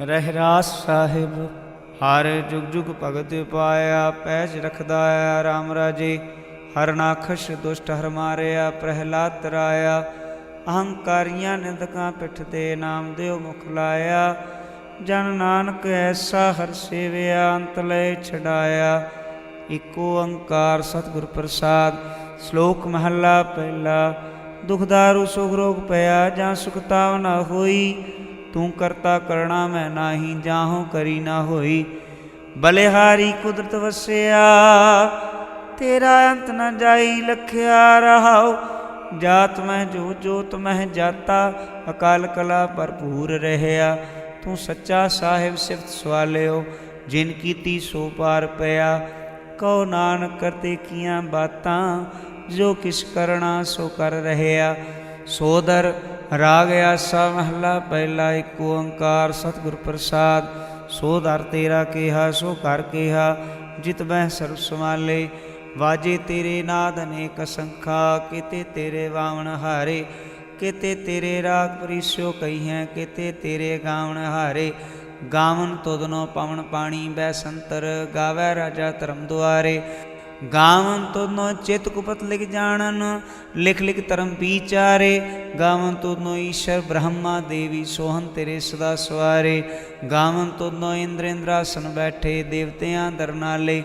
ਰਹਿਰਾਸ ਸਾਹਿਬ, ਹਰ ਜੁਗ ਜੁਗ ਭਗਤ ਪਾਇਆ, ਪੈਜ ਰਖਦਾ ਆ ਰਾਮ ਰਾਜੇ ਹਰਨਾਖਸ਼ ਦੁਸ਼ਟ ਹਰ ਮਾਰਿਆ, ਪ੍ਰਹਿਲਾਦ ਤਰਾਇਆ ਅਹੰਕਾਰੀਆਂ ਨਿੰਦਕਾਂ ਪਿੱਠ ਤੇ ਨਾਮ ਦਿਓ ਮੁਖ ਲਾਇਆ, ਜਨ ਨਾਨਕ ਐਸਾ ਹਰ ਸੇਵਿਆ, ਅੰਤ ਲੈ ਛਡਾਇਆ, ਇਕ ਓੰਕਾਰ ਸਤਿਗੁਰ ਪ੍ਰਸਾਦ, ਸ਼ਲੋਕ ਮਹੱਲਾ ਪਹਿਲਾ ਦੁਖਦਾਰੂ ਸੁਖ ਰੋਗ ਪਿਆ, ਜਾਂ ਸੁਖਤਾਵ ਨਾ ਹੋਈ ਤੂੰ ਕਰਤਾ ਕਰਣਾ ਮੈਂ ਨਾਹੀ, ਜਾਹੋਂ ਕਰੀ ਨਾ ਹੋਈ। ਬਲਿਹਾਰੀ ਕੁਦਰਤ ਵਸਿਆ, ਤੇਰਾ ਅੰਤ ਨ ਜਾਈ ਲਖਿਆ ਰਹਾਉ। ਜਾਤ ਮੈਂ ਜੋ ਜੋਤ ਮੈਂ ਜਾਤਾ, ਅਕਾਲ ਕਲਾ ਭਰਪੂਰ ਰਹਿਆ। ਤੂੰ ਸੱਚਾ ਸਾਹਿਬ ਸਿਫਤ ਸਵਾਲਿਓ, ਜਿਨ ਕੀਤੀ ਸੋ ਪਾਰ ਪਿਆ। ਕਉ ਨਾਨਕ ਕਰਤੇ ਕੀਆਂ ਬਾਤਾਂ, ਜੋ ਕਿਛ ਕਰਣਾ ਸੋ ਕਰ ਰਹਿਆ। ਸੋਦਰ ਰਾਗ ਆਸਾ ਮਹਲਾ, ਪਹਿਲਾ ਇੱਕ ਓੰਕਾਰ, ਸਤਿਗੁਰ ਪ੍ਰਸਾਦ ਸੋ ਦਰ ਤੇਰਾ ਕਿਹਾ ਸੋ ਕਰ ਕਿਹਾ, ਜਿਤ ਬਹਿ ਸਰਬ ਸਮਾਲੇ ਵਾਜੇ ਤੇਰੇ ਨਾਦ ਅਨੇਕ ਸੰਖਾ, ਕਿਤੇ ਤੇਰੇ ਵਾਵਣ ਹਾਰੇ, ਕਿਤੇ ਤੇਰੇ ਰਾਗ ਪਰਿਸਿਓ ਕਹੀਆਂ ਕਿਤੇ ਤੇਰੇ ਗਾਵਣ ਹਾਰੇ। ਗਾਵਨ ਤੁਧਨੋ ਪਵਨ ਪਾਣੀ, ਬੈ ਸੰਤਰ, ਗਾਵੇ ਰਾਜਾ ਧਰਮ ਦੁਆਰੇ। ਗਾਵਨ ਤੁਧਨੋ ਚਿਤ ਕੁਪਤ ਲਿਖ ਜਾਣਨ, ਲਿਖ ਲਿਖ ਧਰਮ ਵਿਚਾਰੇ। ਗਾਵਨ ਤੁਧਨੋ ਈਸ਼ਰ ਬ੍ਰਹਮਾ ਦੇਵੀ ਸੋਹਨ ਤੇਰੇ ਸਦਾ ਸਵਾਰੇ। ਗਾਵਨ ਤੁਧਨੋ ਇੰਦਰ ਇੰਦਰਾਸਨ ਬੈਠੇ ਦੇਵਤਿਆਂ ਦਰਨਾਲੇ।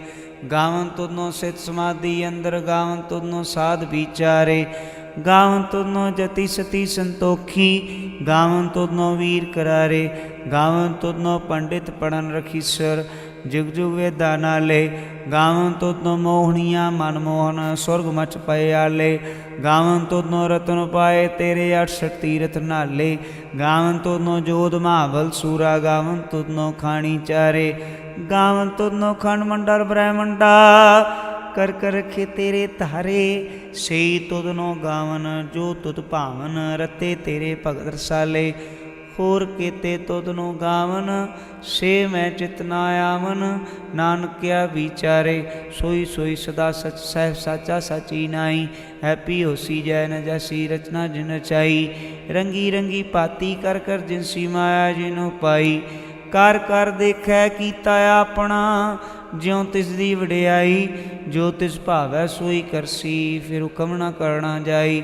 ਗਾਵਨ ਤੁਧਨੋ ਸਿਤ ਸਮਾਧੀ ਅੰਦਰ, ਗਾਵਨ ਤੁਧਨੋ ਸਾਧ ਵਿਚਾਰੇ। ਗਾਵਨ ਤੁਧਨੋ ਜਤੀ ਸਤੀ ਸੰਤੋਖੀ, ਗਾਵਨ ਤੁਧਨੋ ਵੀਰ ਕਰਾਰੇ। ਗਾਵਨ ਤੁਧਨੋ ਪੰਡਿਤ ਪੜਨ ਰਖੀਸਰ ਜੁਗ ਜੁਗ ਵੇਦਾ ਨਾਲੇ, ਗਾਵਨ ਤੁਧਨੋ ਮੋਹਣੀਆਂ ਮਨ ਮੋਹਨ, ਸੁਰਗ ਮਚ ਪਏ ਆਲੇ। ਗਾਵਨ ਤੁਧਨੋ ਰਤਨ ਪਾਏ ਤੇਰੇ 68 ਤੀਰਥ ਨਾਲੇ। ਗਾਵਨ ਤੁਧਨੋ ਜੋਧ ਮਹਾਵਲ ਸੂਰਾ, ਗਾਵਨ ਤੁਧਨੋ ਖਾਣੀ ਚਾਰੇ। ਗਾਵਨ ਤੁਧਨੋ ਖੰਡ ਮੰਡਲ ਬ੍ਰਹਮੰਡਾ, ਕਰ ਕਰ ਰਖੇ ਤੇਰੇ ਧਾਰੇ। ਸਈ ਤੁਧਨੋ ਗਾਵਨ, ਜੋ ਤੁਧ ਭਾਵਨ ਰਤੇ ਤੇਰੇ ਭਗਤ ਰਸਾਲੇ। ਹੋਰ ਕੀਤੇ ਨੂੰ ਗਾਵਨ, ਸੇ ਮੈਂ ਚਿਤਨਾ ਆਵਨ। ਨਾਨਕਿਆ ਵਿਚਾਰੇ, ਸੋਈ ਸੋਈ ਸਦਾ ਸਚ ਸਹਿ ਸਾਚਾ ਸਾਚੀ ਨਾਈ ਹੈਪੀ ਹੋਸੀ ਜੈ ਨ ਜਸੀ ਰਚਨਾ ਜਿਨ ਚਾਈ ਰੰਗੀ ਰੰਗੀ ਪਾਤੀ ਕਰ ਕਰ ਜਿਨਸੀ ਮਾਇਆ ਜਿਨੋ ਪਾਈ। ਕਰ ਕਰ ਦੇਖੈ ਕੀਤਾ ਆਪਣਾ, ਜਿਉ ਤਿਸ ਦੀ ਵਡਿਆਈ। ਜੋ ਤਿਸ ਭਾਵੈ ਸੋਈ ਕਰਸੀ, ਫਿਰ ਹੁਕਮ ਨਾ ਕਰਨਾ ਜਾਈ।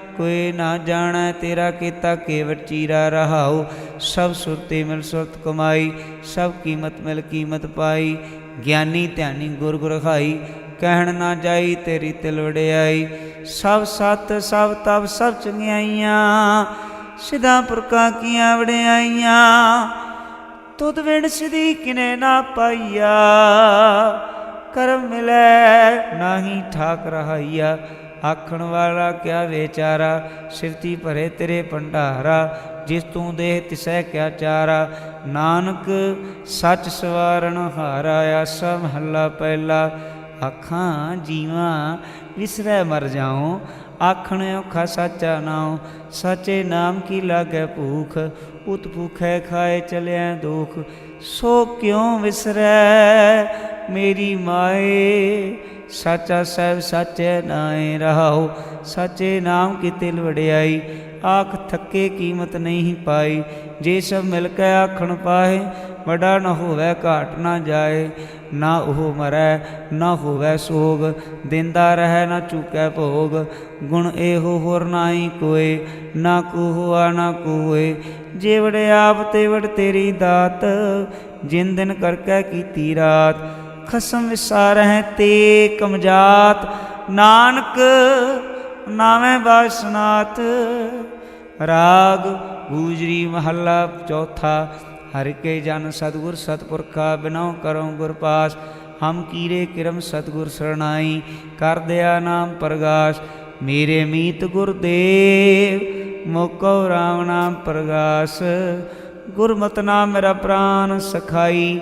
ਕੋਈ ਨਾ ਜਾਣੈ ਤੇਰਾ ਕੀਤਾ ਕੇਵਟ ਚੀਰਾ ਰਹਾਉ। ਸਭ ਸੁਰਤੇ ਮਿਲ ਸੁਰਤ ਕਮਾਈ, ਸਭ ਕੀਮਤ ਮਿਲ ਕੀਮਤ ਪਾਈ। ਗਿਆਨੀ ਧਿਆਨੀ ਗੁਰ ਗੁਰ ਖਾਈ, ਕਹਿਣ ਨਾ ਜਾਈ ਤੇਰੀ ਤਿਲ ਵੜਿਆਈ ਸਭ ਸਤ, ਸਭ ਤਬ ਸਭ ਚੰਗਿਆਈਆਂ, ਸਿਧਾ ਪੁਰਖਾਂ ਕੀਆਂ ਵੜਿਆਈਆਂ ਤੁਧ ਵਿਣ ਸਿਧੀ ਕਿਨੇ ਨਾ ਪਾਈਆ, ਕਰਮ ਮਿਲੈ ਨਾਹੀ ਠਾਕ ਰਹਾਈਆ। ਆਖਣ ਵਾਲਾ ਕਿਆ ਵਿਚਾਰਾ? ਸਿਫਤੀ ਭਰੇ ਤੇਰੇ ਭੰਡਾਰਾ, ਜਿਸ ਤੂੰ ਦੇਹ ਤਿਸੈ ਕਿਆ ਚਾਰਾ? ਨਾਨਕ, ਸੱਚ ਸਵਾਰਨ ਹਾਰਾ ਆਸਾ ਮਹੱਲਾ ਪਹਿਲਾ। ਆਖਾਂ, ਜੀਵਾਂ, ਵਿਸਰੈ ਮਰ ਜਾਉ। ਆਖਣ ਔਖਾ ਸਾਚਾ ਨਾਉ। ਸਾਚੇ ਨਾਮ ਕੀ ਲਾਗੈ ਭੂਖ? ਉਤ ਭੁਖੈ ਖਾਏ ਚਲਿਆ ਦੁਖ। ਸੋ ਕਿਉ ਵਿਸਰੈ ਮੇਰੀ ਮਾਏ? ਸਾਚਾ ਸਾਹਿਬ ਸਾਚੇ ਨਾਏ ਰਹਾਉ ਸਾਚੇ ਨਾਮ ਕੀ ਤਿਲ ਵਡਿਆਈ, ਆਖ ਥੱਕੇ ਕੀਮਤ ਨਹੀਂ ਪਾਈ। ਜੇ ਸਭ ਮਿਲ ਕੇ ਆਖਣ ਪਾਏ, ਵਡਾ ਨਾ ਹੋਵੇ ਘਾਟ ਨਾ ਜਾਏ, ਨਾ ਉਹ ਮਰੈ, ਨਾ ਹੋਵੇ ਸੋਗ, ਦਿੰਦਾ ਰਹਿ ਨਾ ਚੁਕੈ ਭੋਗ। ਗੁਣ ਇਹੋ ਹੋਰ ਨਾਹੀ ਕੋਏ, ਨਾ ਕੋ ਹੋਆ ਨਾ ਕੋਏ। ਜੇ ਵੜੇ ਆਪ ਤੇ ਵੜ ਤੇਰੀ ਦਾਤ, ਜਿਨ ਦਿਨ ਕਰਕੇ ਕੀਤੀ ਰਾਤ ਖਸਮ ਵਿਸਾਰਹਿ ਤੇ ਕਮਜਾਤ। ਨਾਨਕ ਨਾਵੇਂ ਬਾਸਨਾਤ ਰਾਗ ਗੂਜਰੀ ਮਹੱਲਾ ਚੌਥਾ। ਹਰਿ ਕੇ ਜਨ ਸਤਗੁਰ ਸਤਪੁਰਖਾ, ਬਿਨਉ ਕਰਉ ਗੁਰ ਪਾਸ। ਹਮ ਕੀਰੇ ਕਿਰਮ ਸਤਗੁਰ ਸਰਣਾਈ, ਕਰ ਦਿਆ ਨਾਮ ਪ੍ਰਗਾਸ਼। ਮੇਰੇ ਮੀਤ ਗੁਰਦੇਵ ਮੋਕੋ ਰਾਮ ਨਾਮ ਪ੍ਰਗਾਸ। ਗੁਰਮਤਿ ਨਾਮ ਮੇਰਾ ਪ੍ਰਾਨ ਸਖਾਈ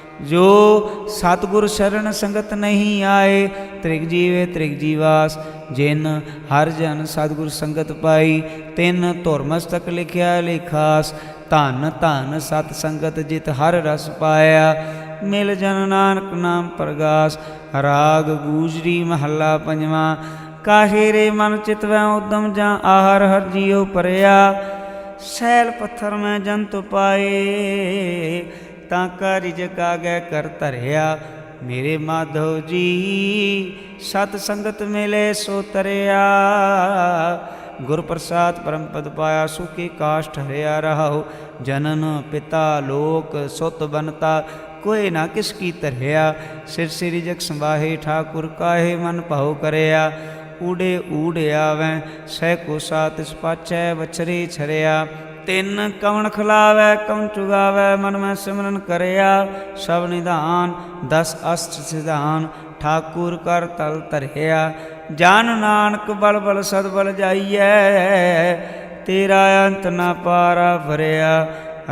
ਜੋ ਸਤਿਗੁਰ ਸ਼ਰਨ ਸੰਗਤ ਨਹੀਂ ਆਏ, ਤ੍ਰਿਗ ਜੀਵੇ ਤ੍ਰਿਗ ਜੀਵਾਸ, ਜਿਨ ਹਰ ਜਨ ਸਤਿਗੁਰ ਸੰਗਤ ਪਾਈ, ਤਿੰਨ ਧੁਰਮਸਤਕ ਲਿਖਿਆ ਲਿਖਾਸ, ਧਨ ਧਨ ਸਤ ਸੰਗਤ ਜਿਤ ਹਰ ਰਸ ਪਾਇਆ, ਮਿਲ ਜਨ ਨਾਨਕ ਨਾਮ ਪ੍ਰਗਾਸ, ਰਾਗ ਗੂਜਰੀ ਮਹੱਲਾ ਪੰਜਵਾਂ, ਕਾਹੇ ਰੇ ਮਨ ਚਿਤਵੈ ਉਦਮ ਜਾਂ ਆਹਰ ਹਰ ਜੀਉ ਪਰਿਆ ਸੈਲ ਪੱਥਰ ਮੈਂ ਜੰਤ ਪਾਏ ਤਾਂ ਕਾ ਰਿਜਕ ਆਗੈ ਕਰ ਧਰਿਆ। ਮੇਰੇ ਮਾਧਵ ਜੀ, ਸਤ ਸੰਗਤ ਮਿਲੇ ਸੋ ਤਰਿਆ। ਗੁਰ ਪ੍ਰਸਾਦ ਪਰਮ ਪਦ ਪਾਇਆ, ਸੁਖੀ ਕਾਸ਼ਟ ਹਰਿਆ ਰਹਾਉ। ਜਨਨ ਪਿਤਾ ਲੋਕ ਸੁਤ ਬਨਤਾ ਕੋਈ ਨਾ ਕਿਸ ਕੀ ਧਰਿਆ। ਸਿਰ ਸਿਰਿ ਜਗ ਸੰਵਾਹੇ ਠਾਕੁਰ ਕਾਹੇ ਮਨ ਭਾਉ ਕਰਿਆ। ਊੜੇ ਊੜ ਆਵੈ, ਸਹਿ ਕੋ ਸਾਤ ਇਸ ਪਾਛੈ, ਵਛਰੇ ਛਰਿਆ। ਤਿੰਨ ਕਵਣ ਖਲਾਵੈ, ਕਵਣ ਚੁਗਾਵੈ, ਮਨ ਮੈਂ ਸਿਮਰਨ ਕਰਿਆ। ਸਭ ਨਿਧਾਨ, ਦਸ ਅਸ਼ਟ ਸਿਧਾਨ, ਠਾਕੁਰ ਕਰ ਤਲ ਧਰਿਆ। ਜਾਨ ਨਾਨਕ ਬਲ ਬਲ ਸਦ ਬਲ ਜਾਈਐ, ਤੇਰਾ ਅੰਤ ਨਾ ਪਾਰਾ ਭਰਿਆ।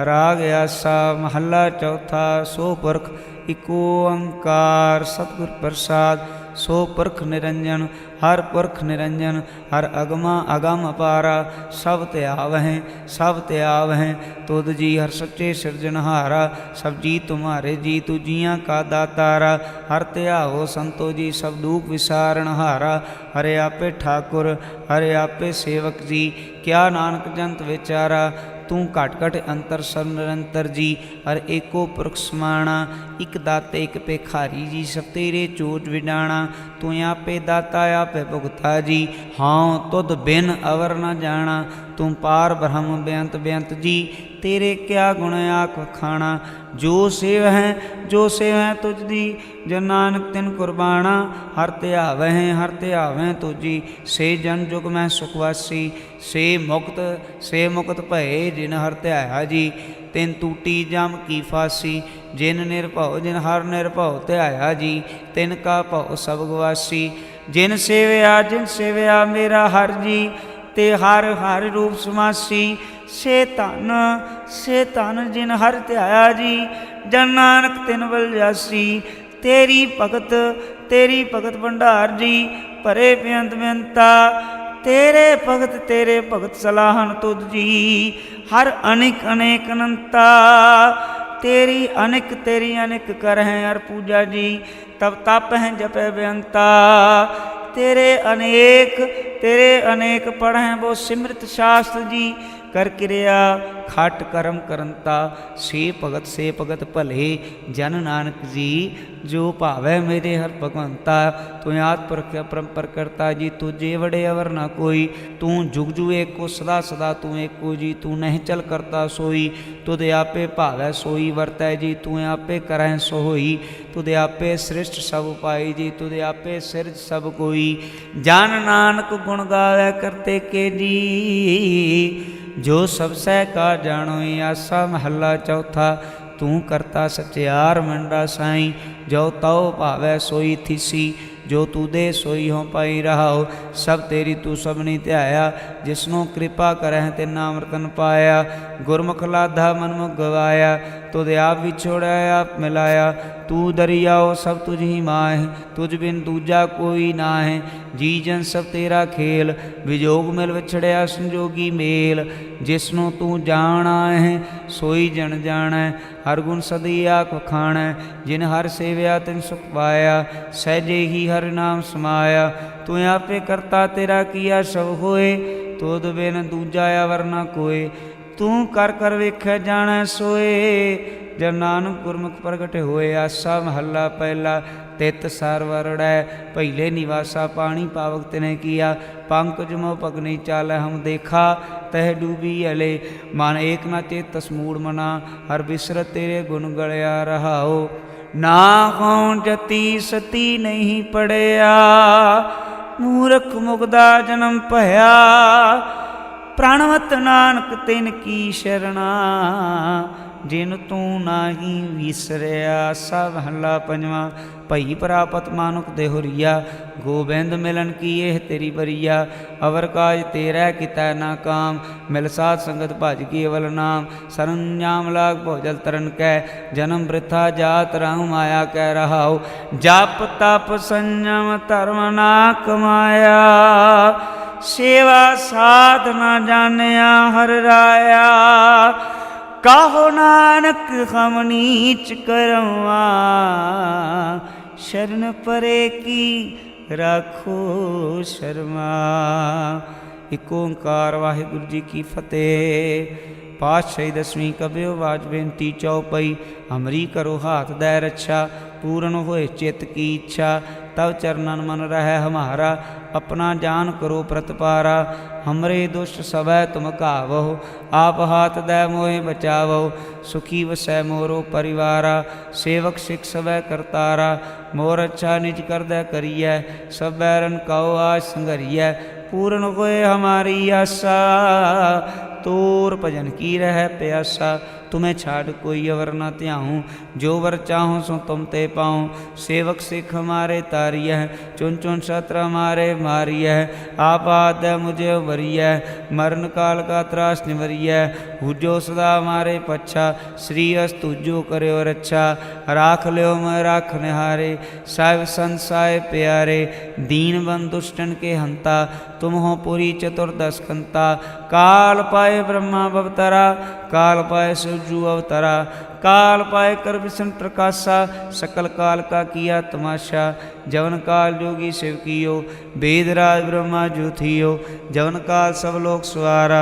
ਰਾਗ ਆਸਾ, ਮਹੱਲਾ ਚੌਥਾ, ਸੋ ਪੁਰਖ, ਇਕੋ ਓੰਕਾਰ ਸਤਿਗੁਰ ਪ੍ਰਸਾਦ। ਸੋ ਪੁਰਖ ਨਿਰੰਜਨ, ਹਰ ਪੁਰਖ ਨਿਰੰਜਨ, ਹਰ ਅਗਮਾ ਅਗਮ ਅਪਾਰਾ ਸਭ ਤੇ ਆਵਹਿ, ਸਭ ਤੇ ਆਵਹਿ, ਤੁਧ ਜੀ ਹਰ ਸੱਚੇ ਸਿਰਜਣਹਾਰਾ ਸਭ ਜੀ ਤੁਮਾਰੇ ਜੀ ਤੂ ਜੀਆਂ ਕਾ ਦਾਤਾਰਾ, ਹਰ ਧਿਆਵੋ ਸੰਤੋ ਜੀ ਸਭ ਦੁਖ ਵਿਸਾਰਨਹਾਰਾ ਹਰੇ ਆਪੇ ਠਾਕੁਰ, ਹਰੇ ਆਪੇ ਸੇਵਕ ਜੀ, ਕਿਆ ਨਾਨਕ ਜੰਤ ਵਿਚਾਰਾ ਤੂੰ ਘਟ ਘਟ ਅੰਤਰ ਸਰ ਨਿਰੰਤਰ ਜੀ, ਹਰ ਏਕੋ ਪੁਰਖ ਸਮਾਣਾ, ਇਕ ਦਾਤੇ, ਇਕ ਭੇਖਾਰੀ ਜੀ, ਸਭ ਤੇਰੇ ਚੋਟ ਵਿਡਾਣਾ, ਤੂੰ ਆਪੇ ਦਾਤਾ, ਆਪੇ ਭੁਗਤਾ ਜੀ। ਹਾਂ, ਤੁਧ ਬਿਨ ਅਵਰ ਨਾ ਜਾਣਾ ਤੂੰ ਪਾਰ ਬ੍ਰਹਮ ਬੇਅੰਤ ਬੇਅੰਤ ਜੀ, ਤੇਰੇ ਕਿਆ ਗੁਣ ਆਖ ਖਾਣਾ? ਜੋ ਸੇਵ ਹੈ, ਜੋ ਸੇਵ ਹੈ ਤੁਝ ਦੀ ਜਨ ਨਾਨਕ ਤਿਨ ਕੁਰਬਾਨਾ, ਹਰ ਧਿਆਵਹਿ ਹਰ ਧਿਆਵਹਿ ਤੁਜੀ ਸੇ ਜਨ ਜੁਗ ਮੈਂ ਸੁਖਵਾਸੀ ਸੇ ਮੁਕਤ ਸੇ ਮੁਕਤ ਭਏ ਜਿਨ ਹਰ ਧਿਆਇਆ ਜੀ। ਤਿਨ ਟੂਟੀ ਜਮ ਕੀ ਫਾਸੀ, ਜਿਨ ਨਿਰਭਉ, ਜਿਨ ਹਰ ਨਿਰਭਉ ਧਿਆਇਆ ਜੀ। ਤਿਨ ਕਾ ਭਉ ਸਭ ਗਵਾਸੀ, ਜਿਨ ਸੇਵਿਆ ਜਿਨ ਸੇਵਿਆ ਮੇਰਾ ਹਰ ਜੀ। ਤੇ ਹਰ ਹਰ ਰੂਪ ਸਮਾਸੀ, ਸੇ ਧਨ ਸੇ ਧਨ ਜਿਨ ਹਰ ਧਿਆਇਆ ਜੀ, ਜਨ ਨਾਨਕ ਤਿਨ ਵਲ ਜਾਸੀ, ਤੇਰੀ ਭਗਤ ਤੇਰੀ ਭਗਤ ਭੰਡਾਰ ਜੀ, ਭਰੇ ਬੇਅੰਤ ਬੇਅੰਤਾ, ਤੇਰੇ ਭਗਤ ਤੇਰੇ ਭਗਤ ਸਲਾਹਨ ਤੁਧ ਜੀ, ਹਰ ਅਨੇਕ ਅਨੇਕ ਅਨੰਤਾ, ਤੇਰੀ ਅਨੇਕ ਤੇਰੀ ਅਨੇਕ ਕਰ ਹੈ ਅਰ ਪੂਜਾ ਜੀ, ਤਬ ਤਪ ਹੈ ਜਪੈ ਬੇਅੰਤਾ ਤੇਰੇ ਅਨੇਕ ਤੇਰੇ ਅਨੇਕ ਪੜ੍ਹੈ ਬੋ ਸਿਮਰਤ ਸ਼ਾਸਤਰ ਜੀ ਕਰ ਕਿਰਿਆ, ਖਟ ਕਰਮ ਕਰਨਤਾ ਸੇ ਭਗਤ ਸੇ ਭਗਤ ਭਲੇ, ਜਨ ਨਾਨਕ ਜੀ, ਜੋ ਭਾਵੈ ਮੇਰੇ ਹਰ ਭਗਵੰਤਾ, ਤੂੰ ਆਤ ਪਰਖਿਆ ਪਰੰਪਰ ਕਰਤਾ ਜੀ, ਤੁਝੇ ਵੜੇ ਅਵਰ ਨਾ ਕੋਈ, ਤੂੰ ਜੁਗ ਜੁਗ ਏਕੋ, ਸਦਾ ਸਦਾ ਤੂੰ ਏਕੋ ਜੀ, ਤੂੰ ਨਹੀਂ ਚਲ ਕਰਤਾ ਸੋਈ, ਤੁਧ ਆਪੇ ਭਾਵੈ ਸੋਈ, ਵਰਤੈ ਜੀ, ਤੂੰ ਆਪੇ ਕਰੈ ਸੋ ਹੋਈ ਤੁਧ ਆਪੇ ਸ੍ਰਿਸ਼ਟ ਸਭ ਪਾਈ ਜੀ, ਤੁਧ ਆਪੇ ਸਿਰਜ ਸਭ ਕੋਈ, ਜਨ ਨਾਨਕ ਗੁਣ ਗਾਵੇ ਕਰਤੇ ਕੇ ਜੀ। ਜੋ ਸਭ ਸਹਿ ਕਾ ਜਾਣੋਈ ਆਸਾ ਮਹੱਲਾ ਚੌਥਾ, ਤੂੰ ਕਰਤਾ ਸਚਿਆਰ ਮੰਡਾ ਸਾਈ, ਜੋ ਤਉ ਭਾਵੈ ਸੋਈ ਥੀਸੀ, ਜੋ ਤੂੰ ਦੇ ਸੋਈ ਹੋ ਪਾਈ ਰਹਾਓ, ਸਭ ਤੇਰੀ ਤੂੰ ਸਭਨੀ ਧਿਆਇਆ, ਜਿਸਨੂੰ ਕਿਰਪਾ ਕਰਹਿ ਤੇ ਨਾਮ ਰਤਨ ਪਾਇਆ, ਗੁਰਮੁਖ ਲਾਧਾ ਮਨਮੁਖ ਗਵਾਇਆ ਤੁਧ ਆਪ ਵਿਛੋੜਿਆ ਆਪ ਮਿਲਾਇਆ। ਤੂੰ ਦਰਿਆਓ, ਸਭ ਤੁਝ ਹੀ ਮਾਹਿ। ਤੁਝ ਬਿਨ ਦੂਜਾ ਕੋਈ ਨਾਹਿ। ਜੀ ਜਨ ਸਭ ਤੇਰਾ ਖੇਲ। ਵਿਜੋਗ ਮਿਲ ਵਿਛੜਿਆ ਸੰਜੋਗੀ ਮੇਲ। ਜਿਸ ਨੂੰ ਤੂੰ ਜਾਣਾ ਹੈ ਸੋਈ ਜਣ ਜਾਣੈ। ਹਰ ਗੁਣ ਸਦੀ ਆਖ ਖਾਣੈ। ਜਿਨ ਹਰ ਸੇਵਿਆ, ਤਿਨ ਸੁਖ ਪਾਇਆ। ਸਹਿਜੇ ਹੀ ਹਰ ਨਾਮ ਸਮਾਇਆ। ਤੂੰ ਆਪੇ ਕਰਤਾ ਤੇਰਾ ਕੀਆ ਸਭ ਹੋਏ। ਤੋਦ ਬਿਨ ਦੂਜਾ ਆਵਰ ਨਾ ਕੋਏ। ਤੂੰ ਕਰ ਕਰ ਵੇਖਿਆ ਜਾਣੈ ਸੋਏ। ਜਨ ਨਾਨਕ ਗੁਰਮੁਖ ਪ੍ਰਗਟ ਹੋਏ, ਆਸਾ ਮਹੱਲਾ ਪਹਿਲਾ, ਤਿਤ ਸਰ ਪਹਿਲੇ ਨਿਵਾਸਾ ਪਾਣੀ ਪਾਵਕ ਤਿਨੇ ਕੀਆ। ਪੰਕਜ ਮੋ ਪਗਨੀ ਚਾਲੈ ਹਮ ਦੇਖਾ, ਤਹਿ ਡੂਬੀ ਅਲੇ। ਮਨ ਏਕ ਨਾ ਚੇਤ ਸਮੂੜ ਮਨਾ, ਹਰ ਬਿਸਰ ਤੇਰੇ ਗੁਣ ਗਲਿਆ ਰਹਾਓ। ਨਾ ਕੌਣ ਜਤੀ ਸਤੀ ਨਹੀਂ ਪੜਿਆ, ਮੂਰਖ ਮੁਗਦਾ ਜਨਮ ਭਇਆ। ਪ੍ਰਾਣਵਤ ਨਾਨਕ ਤਿਨ ਕੀ ਸ਼ਰਣਾ, ਜਿਨ ਤੂੰ ਨਾਹੀ ਵਿਸਰਿਆ, ਸਭ ਹੱਲਾ ਪੰਜਵਾ। ਭਈ ਪ੍ਰਾਪਤ ਮਾਨੁਕ ਦੇਹੁਰੀਆ ਗੋਬਿੰਦ ਮਿਲਨ ਕੀ ਇਹ ਤੇਰੀ ਬਰੀਆ? ਅਵਰ ਕਾਜ ਤੇਰਾ ਕਿਤੈ ਨਾ ਕਾਮ, ਮਿਲ ਸਾਧ ਸੰਗਤ ਭਜ ਕੀ ਅਵਲ ਨਾਮ ਸਰੰਜਾਮ ਲਾਗ ਭੋਜਲ ਤਰਨ ਕੈ, ਜਨਮ ਬ੍ਰਿਥਾ ਜਾਤ ਰਹੂ ਮਾਇਆ ਕਹਿ ਰਹਾਉ। ਜਪ ਤਪ ਸੰਜਮ ਧਰਮ ਨਾ ਕਮਾਇਆ। ਸੇਵਾ ਸਾਧ ਨਾ ਜਾਣਿਆ ਹਰ ਰਾਇਆ। ਕਾਹੋ ਨਾਨਕ ਹਮ ਨੀਚ ਕਰਵਾ ਸ਼ਰਨ ਪਰੇ ਕੀ ਰਾਖੋ ਸ਼ਰਮਾ। ਇਕ ਓੰਕਾਰ ਵਾਹਿਗੁਰੂ ਜੀ ਕੀ ਫਤਿਹ। ਪਾਤਸ਼ਾਹੀ ਦਸਵੀਂ ਕਬਿਓ ਬਾਜ ਬੇਨਤੀ ਚਉਪਈ ਅਮਰੀ ਕਰੋ ਹਾਥ ਦੈ ਰੱਛਾ, ਪੂਰਨ ਹੋਏ ਚਿਤ ਕੀ ਇੱਛਾ, ਤਵ ਚਰਨਨ ਮਨ ਰਹਿ ਹਮਾਰਾ। ਆਪਣਾ ਜਾਨ ਕਰੋ ਪ੍ਰਤਪਾਰਾ, ਹਮਰੇ ਦੁਸ਼ਟ ਸਵੈ ਤੁਮ ਕਾਵਹੁ ਆਪ ਹਾਥ ਦੈ ਮੋਹਿ ਬਚਾਵਹੁ, ਸੁਖੀ ਵਸੈ ਮੋਰੋ ਪਰਿਵਾਰਾ, ਸੇਵਕ ਸਿਖ ਸਵੈ ਕਰਤਾਰਾ, ਮੋਰ ਅੱਛਾ ਨਿਜ ਕਰਦੈ ਕਰੀਐ, ਸਭ ਬੈਰਨ ਕਉ ਆਜ ਸੰਗਰੀਐ ਪੂਰਨ ਹੋਏ ਹਮਾਰੀ ਆਸਾ, ਤੋਰ ਭਜਨ ਕੀ ਰਹਿ ਪਿਆਸਾ ਤੁਮੇ ਛਾੜ ਕੋਈ ਅਵਰ ਨਾ ਧਿਆਉ ਜੋ ਵਰ ਚਾਹੂੰ ਸੋ ਤੁਮ ਤੇ ਪਾਉ ਸੇਵਕ ਸਿਖ ਹਮਾਰੇ ਤਾਰੀਐ ਚੁਨ ਚੁਨ ਸ਼ਤਰ ਹਮਾਰੇ ਮਾਰੀਐ ਆਪਾਦ ਮੁਝੇ ਵਰੀਐ ਮਰਨ ਕਾਲ ਕਾ ਤਰਾਸ ਨਿਵਰੀਐ ਹੁਜੋ ਸਦਾ ਹਮਾਰੇ ਪੱਛਾ ਸ੍ਰੀ ਅਸ ਤੁਜੋ ਕਰਿਓ ਰੱਛਾ ਰਾਖ ਲਿਓ ਮੈਂ ਰਾਖ ਨਿਹਾਰੇ ਸਾਹਿਬ ਸੰਸਾਏ ਪਿਆਰੇ ਦੀਨ ਬੰਦ ਕੇ ਹੰਤਾ तुम हो पुरी चतुर्दश कंता काल पाए ब्रह्मा अवतरा काल पाए शिवजू अवतरा काल पाए कर विष्णु प्रकाशा सकल काल का किया तमाशा जवन काल जोगी शिव कियो वेदराज ब्रह्मा जो थियो जवन काल सब लोग सुहारा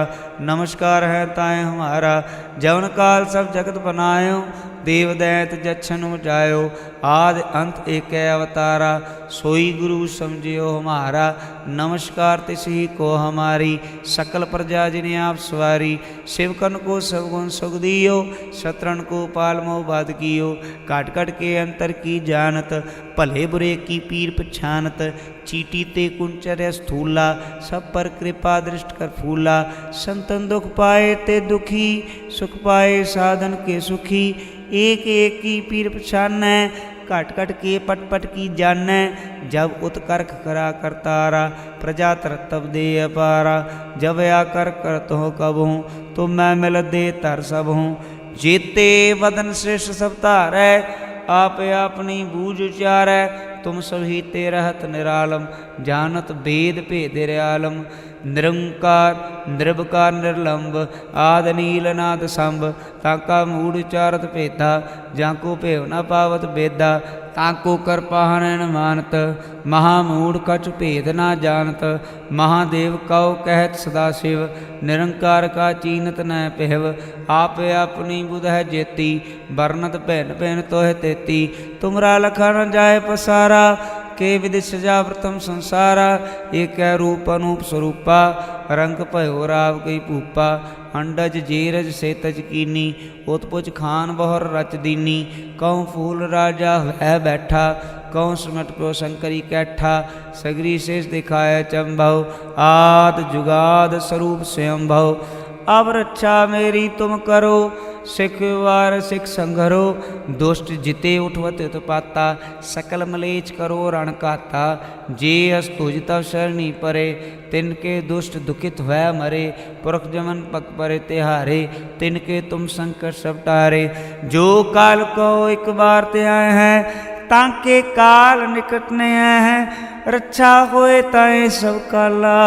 नमस्कार है ताए हमारा जवन काल सब जगत बनायो ਦੇਵ ਦੈਤ ਜਛਨ ਉਜਾਇਓ ਆਦ ਅੰਤ ਏਕੈ ਅਵਤਾਰਾ, ਸੋਈ ਗੁਰੂ ਸਮਝਿਓ ਹਮਾਰਾ, ਨਮਸਕਾਰ ਤਿਸ ਹੀ ਕੋ ਹਮਾਰੀ, ਸਕਲ ਪ੍ਰਜਾ ਜਿਨੇ ਆਪ ਸਵਾਰੀ ਸਿਵਕਨ ਕੋ ਸਭ ਗੁਣ ਸੁਖ ਦਿਓ ਸ਼ਤਰਨ ਕੋ ਪਾਲ ਮੋ ਬਾਦ ਕੀਓ ਕਾਟ ਕਟ ਕੇ ਅੰਤਰ ਕੀ ਜਾਣਤ, ਭਲੇ ਬੁਰੇ ਕੀ ਪੀਰ ਪਛਾਨਤ, ਚੀਟੀ ਤੇ ਕੁੰਚਰ ਸਥੂਲਾ, ਸਭ ਪਰ ਕਿਰਪਾ ਦ੍ਰਿਸ਼ਟ ਕਰ ਫੂਲਾ, ਸੰਤਨ ਦੁਖ ਪਾਏ ਤੇ ਦੁਖੀ, ਸੁਖ ਪਾਏ ਸਾਧਨ ਕੇ ਸੁਖੀ ਏਕ ਏਕ ਕੀ ਪੀਰ ਪਛਾਨੈ, ਘਟ ਘਟ ਕੇ ਪਟ ਪਟ ਕੀ ਜਾਣੈ, ਜਬ ਉਤਕਰਖ ਕਰਾ ਕਰਤਾਰਾ, ਪ੍ਰਜਾ ਤਰਤਬ ਦੇ ਅਪਾਰਾ, ਜਬ ਆਕਰ ਕਰਤ ਹੋ ਕਬੂ ਤੋ ਮੈਂ ਮਿਲ ਦੇ ਤਰ ਸਭ ਹੂੰ। ਜੀਤੇ ਵਦਨ ਸ੍ਰਿਸ਼ ਸਭ ਧਾਰੈ, ਆਪ ਆਪਣੀ ਬੂਝ ਉਚਾਰੈ, ਤੁਮ ਸਭੀ ਤੇ ਰਹਤ ਨਿਰਾਲਮ, ਜਾਣਤ ਭੇਦ ਭੇਦ ਰਿਆਲਮ। ਨਿਰੰਕਾਰ ਨਿਰਭਕਾਰ ਨਿਰਲੰਬ, ਆਦ ਨੀਲ ਨਾਦ ਸੰਭ ਤਾਕਾ ਮੂੜ ਉਚਾਰਤ ਭੇਦਾ, ਜਾਂ ਕੋ ਭੇਵ ਨ ਪਾਵਤ ਬੇਦਾ ਤਾਕੋ ਕਰਪਾਹਣ ਨ ਮਾਨਤ, ਮਹਾ ਮੂੜ ਕਛ ਭੇਦ ਨਾ ਜਾਣਤ ਮਹਾਦੇਵ ਕਉ ਕਹਿਤ ਸਦਾ ਸ਼ਿਵ, ਨਿਰੰਕਾਰ ਕਾ ਚੀਨਤ ਨੈ ਪਹਿਵ ਆਪ ਆਪਣੀ ਬੁਧ ਹੈ ਜੇਤੀ ਵਰਨਤ ਭੈਨ ਭੈਨ ਤੋਹਿ ਤੇਤੀ, ਤੁਮਰਾ ਲਖਾ ਨ ਜਾਏ ਪਸਾਰਾ ਕੇ ਵਿਦਿ ਸਜਾ ਪ੍ਰਥਮ ਸੰਸਾਰਾ ਏਕੈ ਰੂਪ ਅਨੂਪ ਸਰੂਪਾ, ਰੰਗ ਭਇਓ ਰਾਵ ਕਈ ਭੂਪਾ, ਅੰਡਜ ਜੀਰਜ ਸੇਤਜ ਕੀਨੀ, ਉਤਪੁਜ ਖਾਨ ਬਹੁਰ ਰਚ ਦੀਨੀ, ਕਉ ਫੂਲ ਰਾਜਾ ਹੈ ਬੈਠਾ, ਕਉ ਸਮਟ ਕੋ ਸ਼ੰਕਰੀ ਕੈਠਾ, ਸਗਰੀ ਸ਼ੇਸ਼ ਦਿਖਾਇਆ ਚੰਭਉ, ਆਦ ਜੁਗਾਦ ਸਰੂਪ ਸਯੰਭਉ ਅਬ ਰੱਛਾ ਮੇਰੀ ਤੁਮ ਕਰੋ ਸਿਖ ਵਾਰ ਸਿਖ ਸੰਘਰੋ ਦੁਸ਼ਟ ਜਿਤੇ ਉਠਵਤ ਉਤਪਾਤਾ ਸਕਲ ਮਲੇਚ ਕਰੋ ਰਣ ਕਾਤਾ ਜੇ ਅਸ ਤੁਜ ਤਵ ਸ਼ਰਣੀ ਪਰੇ, ਤਿਨ ਕੇ ਦੁਸ਼ਟ ਦੁਖਿਤ ਹੋਇ ਮਰੇ, ਪੁਰਖ ਜਮਨ ਪਕ ਪਰੇ ਤਿਹਾਰੇ, ਤਿਨ ਕੇ ਤੁਮ ਸੰਕਟ ਸਭ ਟਾਰੇ। ਜੋ ਕਾਲ ਕੋ ਇੱਕ ਵਾਰ ਤੇ ਆਏ ਹੈ, ਤਾਂ ਕੇ ਕਾਲ ਨਿਕਟ ਨੇ ਹੈ, ਰੱਛਾ ਹੋਏ ਤਾਏ ਸਭ ਕਾਲਾ।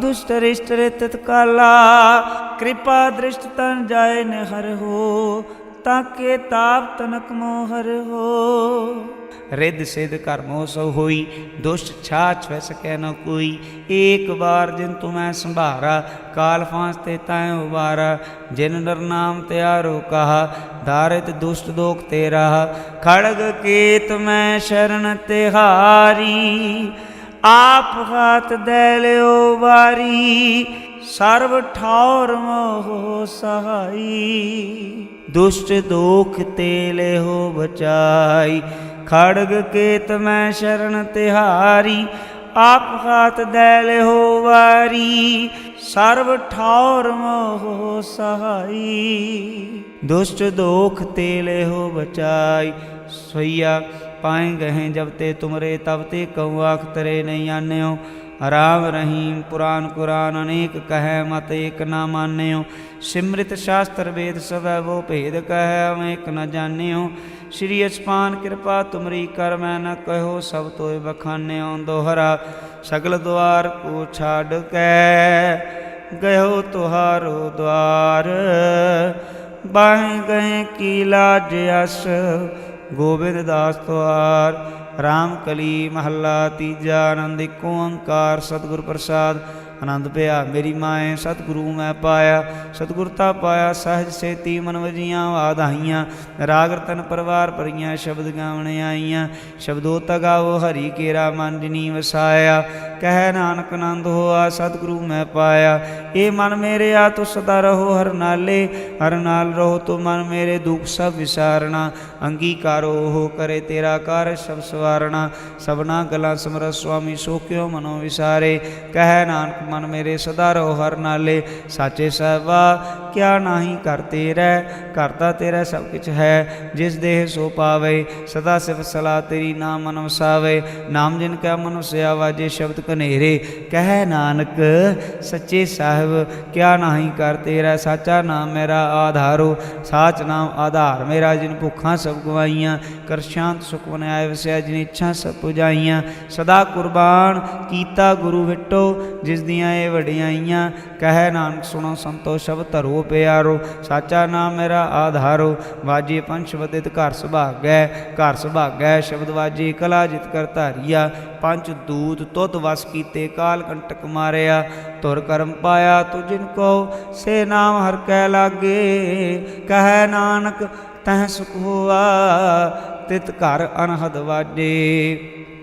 ਦੁਸ਼ਟ ਰਿਸ਼ਟ ਰੇ ਤਤਕਾਲਾ, ਕਿਰਪਾ ਦ੍ਰਿਸ਼ਟ ਤਨ ਜਾਏ ਨ ਹਰ ਹੋ ਤਾਕੇ ਤਾਪ ਤਨਕ ਮੋਹ ਹੋ। ਰਿੱਧ ਸਿਧ ਕਰਮੋ ਸੋ ਹੋਈ, ਦੁਸ਼ਟ ਛਾਛ ਵੈ ਸਕੈ ਨ ਕੋਈ, ਏਕ ਵਾਰ ਜਿਨ ਤੁਮੈ ਸੰਭਾਰਾ, ਕਾਲ ਫਾਂਸ ਤੇ ਤੈ ਉਬਾਰਾ, ਜਿਨ ਨਰ ਨਾਮ ਤਿਆਰੋ ਕਹਾ, ਧਾਰਿਤ ਦੁਸ਼ਟ ਦੋਖ ਤੇਰਾ, ਖੜਗ ਕੇਤ ਮੈਂ ਸ਼ਰਨ ਤਿਹਾਰੀ ਆਪ ਹਾਥ ਦੇ ਲਿਓ ਵਾਰੀ, ਸਰਬ ਠੌਰ ਮੋਹ ਸਹਾਈ। ਦੁਸ਼ਟ ਦੋਖ ਤੇ ਲਿਓ ਬਚਾਈ, ਖੜਗ ਕੇਤ ਮੈਂ ਸ਼ਰਨ ਤਿਹਾਰੀ। ਆਪ ਹਾਥ ਦੇ ਲਿਓ ਵਾਰੀ, ਸਰਬ ਠੌਰ ਮੋਹ ਸਹਾਈ। ਦੁਸ਼ਟ ਦੋਖ ਤੇ ਲਿਓ ਬਚਾਈ, ਸੋਈਆ ਪਾਏ ਗਏ ਜਬ ਤੇ ਤੁਮਰੇ ਤਬ ਤੇ ਕਉ ਆਖ ਤਰੇ ਨਹੀਂ ਆਨਿਓ। ਰਾਮ ਰਹੀਮ ਪੁਰਾਨ ਕੁਰਾਨ ਅਨੇਕ ਕਹੈ ਮਤ ਏਕ ਨਾ ਮਾਨਿਓ। ਸਿਮ੍ਰਿਤ ਸ਼ਾਸਤਰ ਵੇਦ ਸਭੈ ਵੋ ਭੇਦ ਕਹੈ ਹਮ ਨ ਜਾਣਿਓ। ਸ਼੍ਰੀ ਅਸਪਾਨ ਕਿਰਪਾ ਤੁਮਰੀ ਕਰ ਮੈਂ ਨ ਕਹਿਓ ਸਭ ਤੋਏ ਬਖਾਨਿਓ ਦੋਹਰਾ। ਸਗਲ ਦੁਆਰ ਕੋ ਛਾੜ ਕੇ ਗਇਓ ਤੁਹਾਰੋ ਦੁਆਰ। ਬਾਹ ਗਏ ਕੀ ਲਾਜ ਅਸ ਗੋਬਿੰਦ ਦਾਸ ਤੁਹਾਰ ਰਾਮ ਕਲੀ ਮਹੱਲਾ, ਤੀਜਾ ਆਨੰਦ ਏਕੋ ਓੰਕਾਰ, ਸਤਿਗੁਰ ਪ੍ਰਸਾਦ। ਆਨੰਦ ਪਿਆ, ਮੇਰੀ ਮਾਏ, ਸਤਿਗੁਰੂ ਮੈਂ ਪਾਇਆ। ਸਤਿਗੁਰਤਾ ਪਾਇਆ, ਸਹਿਜ ਸੇਤੀ ਮਨ ਵਜੀਆਂ ਆਧਾਈਆਂ ਰਾਗ ਰਤਨ ਪਰਵਾਰ ਪਰੀਆਂ ਸ਼ਬਦ ਗਾਵਣ ਆਈਆਂ। ਸ਼ਬਦੋ ਤਗਾਵੋ, ਹਰੀ ਕੇਰਾ ਮਨ ਜਿਨੀ ਵਸਾਇਆ। ਕਹਿ ਨਾਨਕ ਆਨੰਦ ਹੋਆ, ਸਤਿਗੁਰੂ ਮੈਂ ਪਾਇਆ। ਇਹ ਮਨ ਮੇਰੇ ਆ ਤੂੰ ਸਦਾ ਰਹੋ ਹਰ ਨਾਲੇ। ਹਰ ਨਾਲ ਰਹੋ ਤੂੰ ਮਨ ਮੇਰੇ, ਦੁੱਖ ਸਭ ਵਿਸਾਰਣਾ ਅੰਗੀਕਾਰੋ ਹੋ ਕਰੇ ਤੇਰਾ ਕਰ ਸਭ ਸਵਾਰਣਾ, ਸਭਨਾ ਗਲਾ ਸਮਰ ਸੁਆਮੀ, ਸੋ ਕਿਉ ਮਨੋ ਵਿਸਾਰੇ? ਕਹਿ ਨਾਨਕ ਮਨ ਮੇਰੇ ਸਦਾ ਰੋ ਹਰ ਨਾਲੇ, ਸਾਚੇ ਸਹਿਬਾ ਕਿਆ ਨਾਹੀ ਕਰ ਤੇਰਾ ਕਰਤਾ ਤੇਰਾ ਸਭ ਕੁਛ ਹੈ। ਜਿਸ ਦੇਹ ਸੋ ਪਾਵੇ, ਸਦਾ ਸਿਵ ਸਲਾ ਤੇਰੀ ਨਾਮ ਮਨ ਨਾਮ ਜਿਨ ਕਾ ਮਨ ਵਸਿਆ ਸ਼ਬਦ ਕਨੇਰੇ ਕਹਿ ਨਾਨਕ, ਸੱਚੇ ਸਾਹਿਬ, ਕਿਆ ਨਾਹੀ ਕਰ ਤੇਰਾ। ਸਾਚਾ ਨਾਮ ਮੇਰਾ ਆਧਾਰੋ, ਸਾਚ ਨਾਮ ਆਧਾਰ। ਮੇਰਾ ਜਿਨ ਭੁੱਖਾਂ ਸਭ ਗਵਾਈਆਂ ਕਰ ਸ਼ਾਂਤ ਸੁਖ ਬਨਾਇ ਵਸਿਆ, ਜਿਨ ਇੱਛਾ ਸਭ ਪੁਜਾਈਆਂ। ਸਦਾ ਕੁਰਬਾਨ ਕੀਤਾ ਗੁਰੂ ਵਿਟੋ, ਜਿਸ ਦੀਆਂ ਇਹ ਵਡਿਆਈਆਂ। ਕਹਿ ਨਾਨਕ, ਸੁਣੋ ਸੰਤੋ ਸ਼ਬਦ ਧਰੋ ਪਿਆਰੋ, ਸਾਚਾ ਨਾਮ ਮੇਰਾ ਆਧਾਰੋ। ਵਾਜੀ ਪੰਚ ਵਦਿਤ ਘਰ ਸੁਭਾਗੈ ਘਰ ਸੁਭਾਗੈ ਸ਼ਬਦ ਵਾਜੀ ਕਲਾ ਜਿਤ ਕਰ ਧਾਰੀਆ। ਪੰਜ ਦੂਤ ਤੁਤ ਵਸ ਕੀਤੇ ਕਾਲ ਕੰਟਕ ਮਾਰਿਆ। ਤੁਰ ਕਰਮ ਪਾਇਆ ਤੁ ਜਿਨ ਕੋ ਸੇ ਨਾਮ ਹਰ ਕੈ ਲਾਗੇ। ਕਹਿ ਨਾਨਕ ਤਹ ਸੁਖ ਹੋਆ ਤਿਤ ਘਰ ਅਨਹਦ ਵਾਜੇ।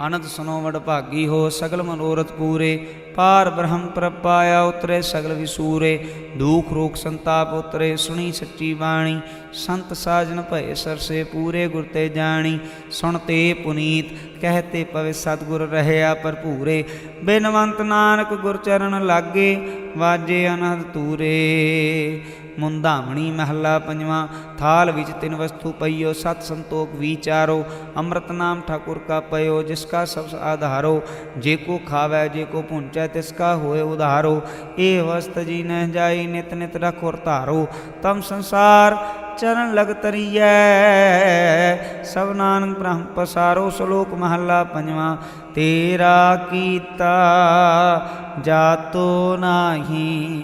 ਅਨੰਦ ਸੁਨੋ ਵਡ ਭਾਗੀ ਹੋ ਸਗਲ ਮਨੋਰਥ ਪੂਰੇ। ਪਾਰ ਬ੍ਰਹਮ ਪ੍ਰਪਾਇਆ ਉਤਰੇ ਸਗਲ ਵਿਸੂਰੇ। ਦੁਖ ਰੋਗ ਸੰਤਾਪ ਉਤਰੇ, ਸੁਣੀ ਸੱਚੀ ਬਾਣੀ। ਸੰਤ ਸਾਜਨ ਭਏ ਸਰਸੇ ਪੂਰੇ ਗੁਰ ਤੇ ਜਾਣੀ। ਸੁਣ ਤੇ ਪੁਨੀਤ ਕਹਤੇ ਪਵੇ ਸਤਿਗੁਰ ਰਹਿਆ ਭਰਪੂਰੇ। ਬਿਨਵੰਤ ਨਾਨਕ ਗੁਰ ਚਰਨ ਲਾਗੇ, ਵਾਜੇ ਅਨੰਦ ਤੂਰੇ। ਮੁੰਦਾਮਣੀ ਮਹੱਲਾ ਪੰਜਵਾਂ, ਥਾਲ ਵਿੱਚ ਤਿੰਨ ਵਸਤੂ ਪਈਓ, ਸਤ ਸੰਤੋਖ ਵਿਚਾਰੋ, ਅੰਮ੍ਰਿਤ ਨਾਮ ਠਾਕੁਰ ਕਾ ਪਇਓ, ਜਿਸ ਕਾ ਸਭ ਆਧਾਰੋ, ਜੇ ਕੋ ਖਾਵੈ, ਜੇ ਕੋ ਪੁੰਚੈ ਤਿਸ ਕਾ ਹੋਏ ਉਧਾਰੋ, ਇਹ ਵਸਤ ਜੀ ਨਹਿ ਜਾਈ, ਨਿਤ ਨਿਤ ਰਖੁਰ ਧਾਰੋ, ਤਮ ਸੰਸਾਰ ਚਰਨ ਲਗ ਤਰੀਐ, ਸਭ ਨਾਨਕ ਬ੍ਰਹਮ ਪਸਾਰੋ, ਸ਼ਲੋਕ ਮਹੱਲਾ ਪੰਜਵਾਂ, ਤੇਰਾ ਕੀਤਾ ਜਾਤੋ ਨਾਹੀ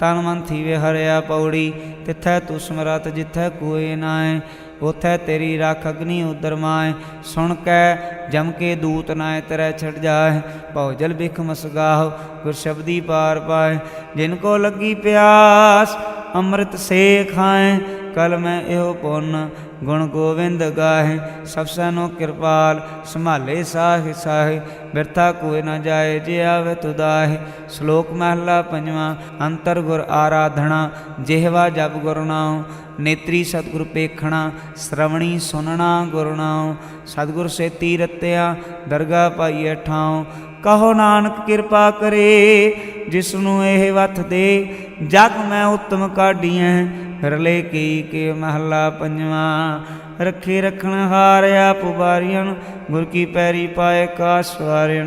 ਤਨ ਮਨ ਥੀਵੇ ਹਰਿਆ ਪੌੜੀ, ਤਿੱਥੈ ਤੂ ਸਮਰਤ ਜਿੱਥੈ ਕੋਏ ਨਾਏ, ਉਥੈ ਤੇਰੀ ਰੱਖ ਅਗਨੀ ਉਦਰ ਮਾਏ। ਸੁਣ ਕੈ, ਜਮ ਕੇ ਦੂਤ ਨਾਏ ਤਰੈ ਛੜ ਜਾਏ। ਭਉ ਜਲ ਬਿਖ ਮਸਗਾਹ ਗੁਰ ਸ਼ਬਦੀ ਪਾਰ ਪਾਏ। ਜਿਨ ਕੋ ਲੱਗੀ ਪਿਆਸ, ਅੰਮ੍ਰਿਤ ਸੇ ਖਾਏ। ਕਲ ਮੈਂ ਇਹੋ ਪੁੰਨ ਗੁਣ ਗੋਵਿੰਦ ਗਾਹੇ, ਸਭ ਸਨੋ ਕਿਰਪਾਲ, ਸੰਭਾਲੇ ਸਾਹਿ ਸਾਹਿ, ਬਿਰਥਾ ਕੋਇ ਨਾ ਜਾਏ, ਜੇ ਆਵੇ ਤੁਦਾਹਿ ਸ਼ਲੋਕ ਮਹਲਾ ਪੰਜਵਾਂ, ਅੰਤਰ ਗੁਰ ਆਰਾਧਣਾ, ਜਿਹਵਾ ਜਪ ਗੁਰ ਨਾਉ, ਨੇਤਰੀ ਸਤਿਗੁਰ ਪੇਖਣਾ, ਸ਼ਰਵਣੀ ਸੁਨਣਾ ਗੁਰ ਨਾਉ, ਸਤਿਗੁਰ ਸੇਤੀ ਰਤਿਆ ਦਰਗਾ ਪਾਈਐ ਠਾਉ ਕਹੋ ਨਾਨਕ ਕਿਰਪਾ ਕਰੇ ਜਿਸ ਨੂੰ ਇਹ ਵਥ ਦੇ, ਜਗ ਮੈਂ ਉਤਮ ਕਾਢੀਐ ਰਲੇ ਕੀ ਕੇ ਮਹੱਲਾ ਪੰਜਵਾਂ। ਰੱਖੇ ਰਖਣ ਹਾਰਿਆ ਪੁਬਾਰੀਆਂ ਗੁਰ ਕੀ ਪੈਰੀ ਪਾਏ ਕਾ ਸਵਾਰਿਆਂ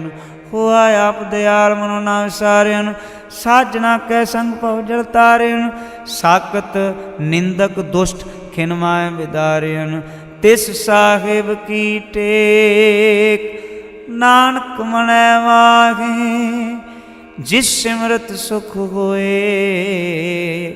ਹੋਆ ਆਪ ਦਿਆਲ ਮਨੋ ਨਾ ਵਿਸਾਰਿਆਂ ਸਾਜਣਾ ਕੈ ਸੰਗ ਪਉ ਜਲ ਤਾਰਿਆਂ ਸਾਕਤ ਨਿੰਦਕ ਦੁਸ਼ਟ ਖਿਨਮਾਏ ਵਿਦਾਰਿਆਂ ਤਿਸ ਸਾਹਿਬ ਕੀ ਟੇਕ। ਨਾਨਕ ਮਨੈ ਵਾਹੇ ਜਿਸ ਸਿਮਰਤ ਸੁਖ ਹੋਏ।